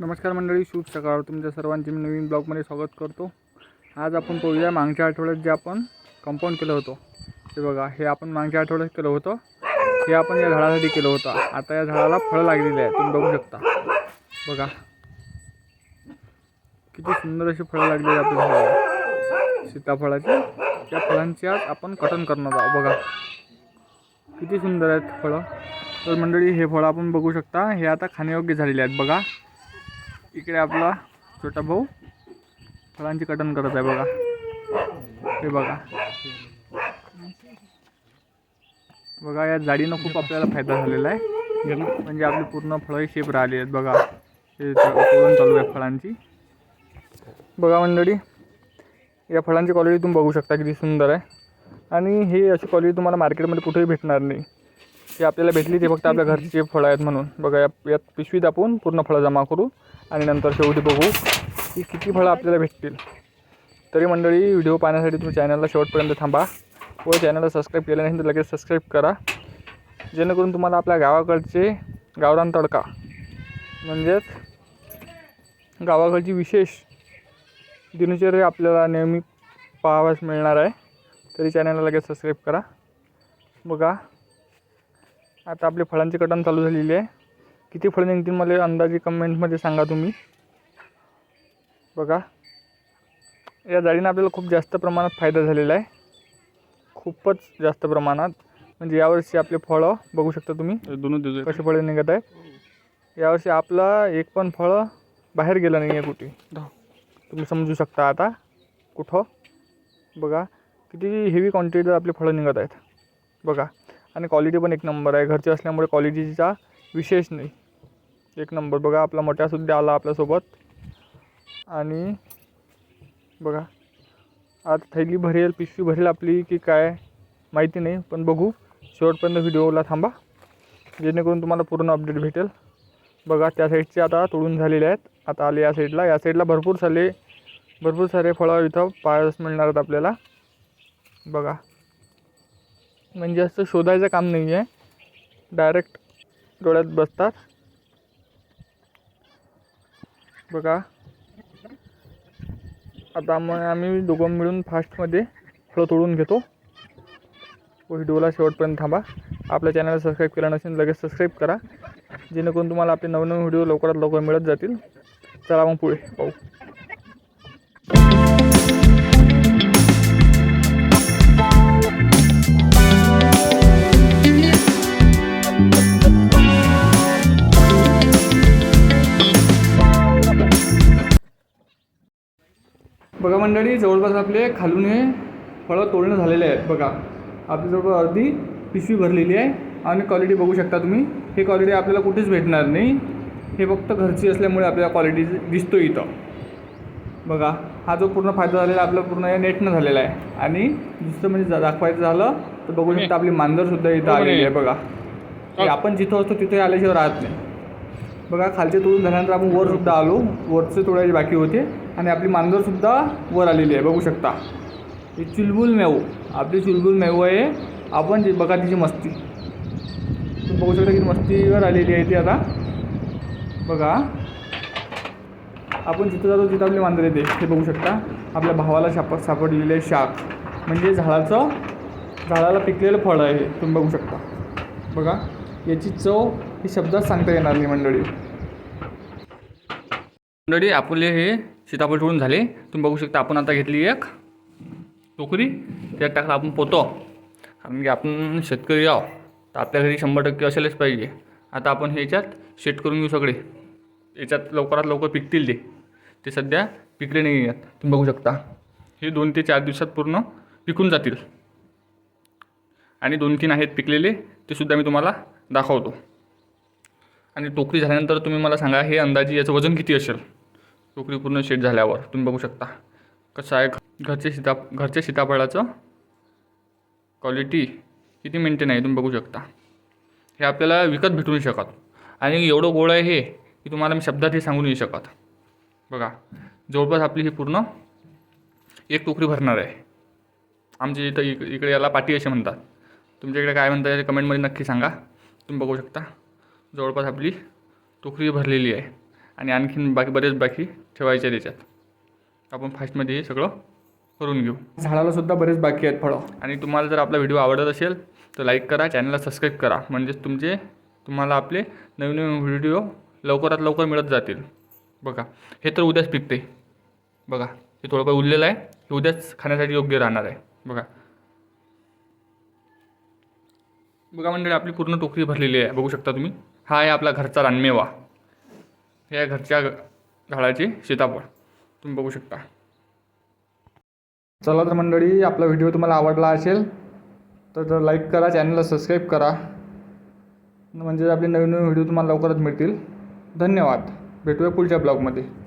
नमस्कार मंडळी शुभ सकाळ. तुमच्या सर्वांचे मी नवीन ब्लॉगमध्ये स्वागत करतो. आज आपण पाहूया मागच्या आठवड्यात जे आपण कंपाऊंड केलं होतं. ते बघा हे आपण मागच्या आठवड्यात केलं होतं. हे आपण या झाडासाठी केलं होतं. आता या झाडाला फळं लागलेली आहे तुम्ही बघू शकता. बघा. किती सुंदर अशी फळं लागलेली आहे आपल्या झाडाला. सीताफळाची. त्या फळांची आज आपण कटन करणार आहोत. बघा. किती सुंदर आहेत फळं. तर मंडळी हे फळं आपण बघू शकता. हे आता खाण्यायोग्य झालेले आहेत. बघा. इकडे आपला छोटा भाऊ फळांची कटन करत आहे बघा. हे बघा. बघा या जाडीनं खूप आपल्याला फायदा झालेला आहे. म्हणजे आपली पूर्ण फळं शेप राहिली आहेत बघा. हे चालू आहे फळांची. बघा मंडळी या फळांची क्वालिटी तुम्ही बघू शकता किती सुंदर आहे. आणि हे अशी क्वालिटी तुम्हाला मार्केटमध्ये कुठेही भेटणार नाही. ही आपल्याला भेटली ते फक्त आपल्या घरचे फळं आहेत म्हणून. बघा या यात पिशवीत आपण पूर्ण फळं जमा करू आणि नंतर शेवटी बघू की किती फळं आपल्याला भेटतील. तरी मंडळी व्हिडिओ पाहण्यासाठी तुम्ही चॅनलला शेवटपर्यंत थांबा व चॅनलला सबस्क्राईब केलं नाही तर लगेच सबस्क्राईब करा. जेणेकरून तुम्हाला आपल्या गावाकडचे गावरान तडका म्हणजेच गावाकडची विशेष दिनचर्या आपल्याला नेहमी पाहावयास मिळणार आहे. तरी चॅनलला लगेच सबस्क्राईब करा. बघा आता आपली फळांची कटन चालू झालेली आहे. किती फळं निघतील मला अंदाजे कमेंटमध्ये सांगा तुम्ही. बघा. या जाळीनं आपल्याला खूप जास्त प्रमाणात फायदा झालेला आहे. खूपच जास्त प्रमाणात. म्हणजे यावर्षी आपले फळं बघू शकता तुम्ही. दोन कसे फळं निघत आहेत. यावर्षी आपला एक पण फळं बाहेर गेलं नाही आहे कुठे. तुम्ही समजू शकता आता कुठं. बघा. किती हेवी क्वांटिटीत आपले फळं निघत आहेत. बघा. आणि क्वालिटी पण एक नंबर आहे. घरचे असल्यामुळे क्वालिटीचा विशेष नाही. एक नंबर बघा आपला मोठ्यासुद्धा आला आपल्यासोबत. आणि बघा आज थैली भरेल पिशवी भरेल आपली की काय माहिती नाही पण बघू. शेवटपर्यंत व्हिडिओला थांबा जेणेकरून तुम्हाला पूर्ण अपडेट भेटेल. बघा त्या साईडचे आता तोडून झालेले आहेत. आता आले या साईडला या साईडला भरपूर सारे भरपूर सारे फळं इथं पाहायला मिळणार आहेत आपल्याला. बघा. म्हणजे असं शोधायचं काम नाही आहे डायरेक्ट डोळ्यात बसतात. बघा. आता मग आम्ही दोघं मिळून फास्टमध्ये फळं तोडून घेतो. व्हिडिओला शेवटपर्यंत थांबा. आपल्या चॅनलला सबस्क्राईब केलं नसेल लगेच सबस्क्राईब करा. जेणेकरून तुम्हाला आपले नवनवीन व्हिडिओ लवकरात लवकर मिळत जातील. चला मग पुढे पाहू. बघा मंडळी जवळपास आपले खालून हे फळं तोडणं झालेले आहेत. बघा आपली जवळपास अर्धी पिशवी भरलेली आहे आणि क्वालिटी बघू शकता तुम्ही. हे क्वालिटी आपल्याला कुठेच भेटणार नाही. हे फक्त घरची असल्यामुळे आपल्याला क्वालिटी दिसतो इथं. बघा हा जो पूर्ण फायदा झालेला आपला पूर्ण या नेटनं झालेला आहे. आणि दुसरं म्हणजे दाखवायचं झालं तर बघू शकता आपली मांजरसुद्धा इथं आलेली आहे. बघा आपण जिथं असतो तिथे आल्याशिवाय राहत नाही. बघा खालचे तोडून झाल्यानंतर आपण वरसुद्धा आलो. वरचे तोडायचे बाकी होते. आणि आपली मांजरसुद्धा वर आलेली आहे बघू शकता. ही चुलबुल मेऊ आपली चुलबुल मेऊ आहे. आपण जे बघा तिची मस्ती. तुम्ही बघू शकता की मस्तीवर आलेली आहे ती आता. बघा. आपण जिथं जातो तिथं आपली मांजर येते. हे बघू शकता. आपल्या भावाला साप सापडलेले आहे शाक म्हणजे झाडाचं झाडाला पिकलेलं फळ आहे तुम्ही बघू शकता. बघा. याची चव ही शब्दात सांगता येणार नाही मंडळी. मंडळी आपले हे सीताफळ तोडून झाले. तुम्ही बघू शकता आपण आता घेतली एक टोकरी. त्यात टाकलं आपण पोतो. कारण की आपण शेतकरी आहो तर आपल्या घरी शंभर टक्के असेलच पाहिजे. आता आपण हे याच्यात शेट करून घेऊ सगळे. याच्यात लवकरात लवकर पिकतील ते. ते सध्या पिकले नाही आहेत. तुम्ही बघू शकता. हे दोन ते चार दिवसात पूर्ण पिकून जातील. आणि दोन तीन आहेत पिकलेले ते सुद्धा मी तुम्हाला दाखवतो. आणि टोकरी झाल्यानंतर तुम्ही मला सांगा हे अंदाजे याचं वजन किती असेल? टोकरी पूर्ण शेट झाल्यावर तुम्ही बघू शकता. कसं आहे घरचे सीता घरच्या सीताफळाचं क्वालिटी किती मेंटेन आहे तुम्ही बघू शकता. हे आपल्याला विकत भेटू नाही शकत. आणि एवढं गोड आहे हे की तुम्हाला मी शब्दात हे सांगू नाही शकत. बघा जवळपास आपली ही पूर्ण एक टोकरी भरणार आहे. आमच्या इथं इक इकडे याला पाटी असे म्हणतात. तुमच्याकडे काय म्हणतात कमेंटमध्ये नक्की सांगा. तुम्ही बघू शकता. जवळपास आपली टोकरी भरलेली आहे. आणि आणखीन बाकी बरेच बाकी ठेवायचे त्याच्यात आपण फास्टमध्ये हे सगळं करून घेऊ. झाडाला सुद्धा बरेच बाकी आहेत फळं. आणि तुम्हाला जर आपला व्हिडिओ आवडत असेल तर लाईक करा चॅनलला सबस्क्राईब करा. म्हणजेच तुमचे तुम्हाला आपले नवीन नवीन व्हिडिओ लवकरात लवकर मिळत जातील. बघा हे तर उद्याच पिकते बघा हे थोडं काही उरलेलं आहे. हे उद्याच खाण्यासाठी योग्य राहणार आहे. बघा. बघा मंडळी आपली पूर्ण टोकरी भरलेली आहे. बघू शकता तुम्ही. हा आहे आपला घरचा रानमेवा. या घरच्या ग- झाडाची सीताफळ. तुम्ही बघू शकता. चला तर मंडळी आपला व्हिडिओ तुम्हाला आवडला असेल तर लाईक करा चॅनलला सबस्क्राईब करा. म्हणजे आपले नवीन नवीन व्हिडिओ तुम्हाला लवकरच मिळतील. धन्यवाद. भेटूया पुढच्या ब्लॉगमध्ये